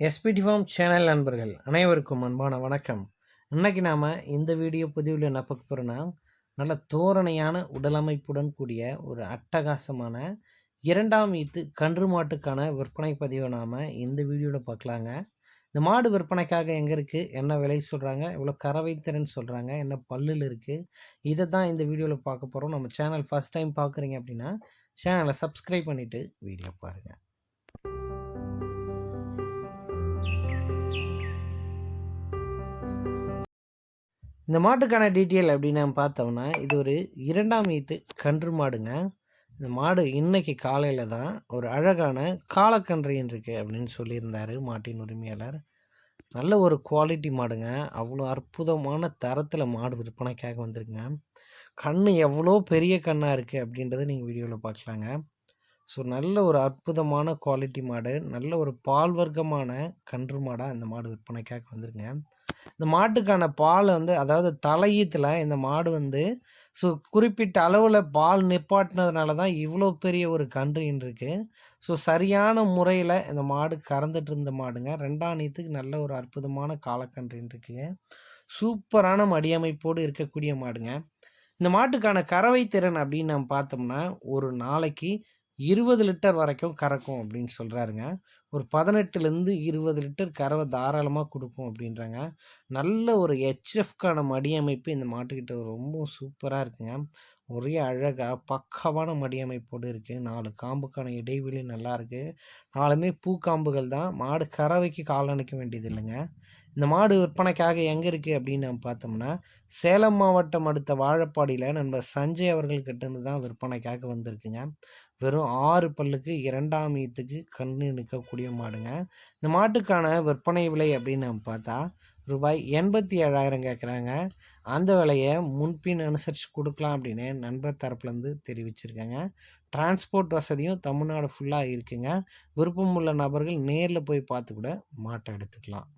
SPD form channel நண்பர்கள் அனைவருக்கும் அன்பான வணக்கம். இன்னைக்கு நாம் இந்த வீடியோ பதிவில் என்ன பார்க்க போகிறோன்னா நல்ல தோரணையான உடலமைப்புடன் கூடிய ஒரு அட்டகாசமான இரண்டாம் ஈத்து கன்று மாட்டுக்கான விற்பனை பதிவை நாம் இந்த வீடியோவில் பார்க்கலாங்க. இந்த மாடு விற்பனைக்காக எங்கே இருக்குது என்ன விலை சொல்கிறாங்க எவ்வளோ கறவை திறன் சொல்கிறாங்க என்ன பல்லில் இருக்குது இதை தான் இந்த வீடியோவில் பார்க்க போகிறோம் நம்ம சேனல் ஃபஸ்ட் டைம் பார்க்குறீங்க அப்படின்னா சேனலை சப்ஸ்கிரைப் பண்ணிவிட்டு வீடியோ பாருங்கள் இந்த மாட்டுக்கான டீட்டெயில் அப்படின்னு நம்ம பார்த்தோம்னா இது ஒரு இரண்டாம் ஈத்து கன்று மாடுங்க. இந்த மாடு இன்னைக்கு காலையில் தான் ஒரு அழகான காலக்கன்றையின் இருக்கு அப்படின்னு சொல்லியிருந்தார் மாட்டின் உரிமையாளர். நல்ல ஒரு குவாலிட்டி மாடுங்க. அவ்வளோ அற்புதமான தரத்தில் மாடு விற்பனைக்காக வந்திருக்குங்க. கண் எவ்வளோ பெரிய கண்ணாக இருக்குது அப்படின்றத நீங்கள் வீடியோவில் பார்க்கலாங்க. ஸோ நல்ல ஒரு அற்புதமான குவாலிட்டி மாடு நல்ல ஒரு பால் வர்க்கமான கன்று மாடாக இந்த மாடு விற்பனைக்காக வந்திருக்குங்க. இந்த மாட்டுக்கான பால் வந்து அதாவது தலையீத்தில் இந்த மாடு வந்து ஸோ குறிப்பிட்ட அளவில் பால் நிப்பாட்டினதுனால தான் இவ்வளோ பெரிய ஒரு கன்றுன்னு இருக்குது ஸோ சரியான முறையில் இந்த மாடு கறந்துட்டு இருந்த மாடுங்க. ரெண்டாம் நீத்துக்கு நல்ல ஒரு அற்புதமான காலக்கன்றுன்னு இருக்குங்க சூப்பரான மடியமைப்போடு இருக்கக்கூடிய மாடுங்க. இந்த மாட்டுக்கான கறவை திறன் அப்படின்னு நம்ம பார்த்தோம்னா ஒரு நாளைக்கு இருபது லிட்டர் வரைக்கும் கறக்கும் அப்படின்னு சொல்கிறாருங்க ஒரு பதினெட்டுலேருந்து இருபது லிட்டர் கறவை தாராளமாக கொடுக்கும் அப்படின்றாங்க. நல்ல ஒரு ஹெச்எஃப்கான மடியமைப்பு இந்த மாட்டுக்கிட்ட ரொம்ப சூப்பராக இருக்குங்க. ஒரே அழகாக பக்கவான மடியமைப்போடு இருக்குது நாலு காம்புக்கான இடைவெளி நல்லா இருக்குது நாலுமே பூக்காம்புகள் தான். மாடு கறவைக்கு காலணிக்க வேண்டியது இல்லைங்க. இந்த மாடு விற்பனைக்காக எங்கே இருக்குது அப்படின்னு நம்ம பார்த்தோம்னா சேலம் மாவட்டம் அடுத்த வாழப்பாடியில் நண்பர் சஞ்சய் அவர்கள்கிட்டருந்து தான் விற்பனைக்காக வந்திருக்குங்க. வெறும் ஆறு பல்லுக்கு இரண்டாம் ஈத்துக்கு கண்ணு நிற்கக்கூடிய மாடுங்க. இந்த மாட்டுக்கான விற்பனை விலை அப்படின்னு நம்ம பார்த்தா ரூபாய் எண்பத்தி ஏழாயிரம் கேட்குறாங்க. அந்த விலையை முன்பின் அனுசரித்து கொடுக்கலாம் அப்படின்னு நண்பர் தரப்புலேருந்து தெரிவிச்சிருக்காங்க. டிரான்ஸ்போர்ட் வசதியும் தமிழ்நாடு ஃபுல்லாக இருக்குங்க. விருப்பம் உள்ள நபர்கள் நேரில் போய் பார்த்து கூட மாட்டை எடுத்துக்கலாம்.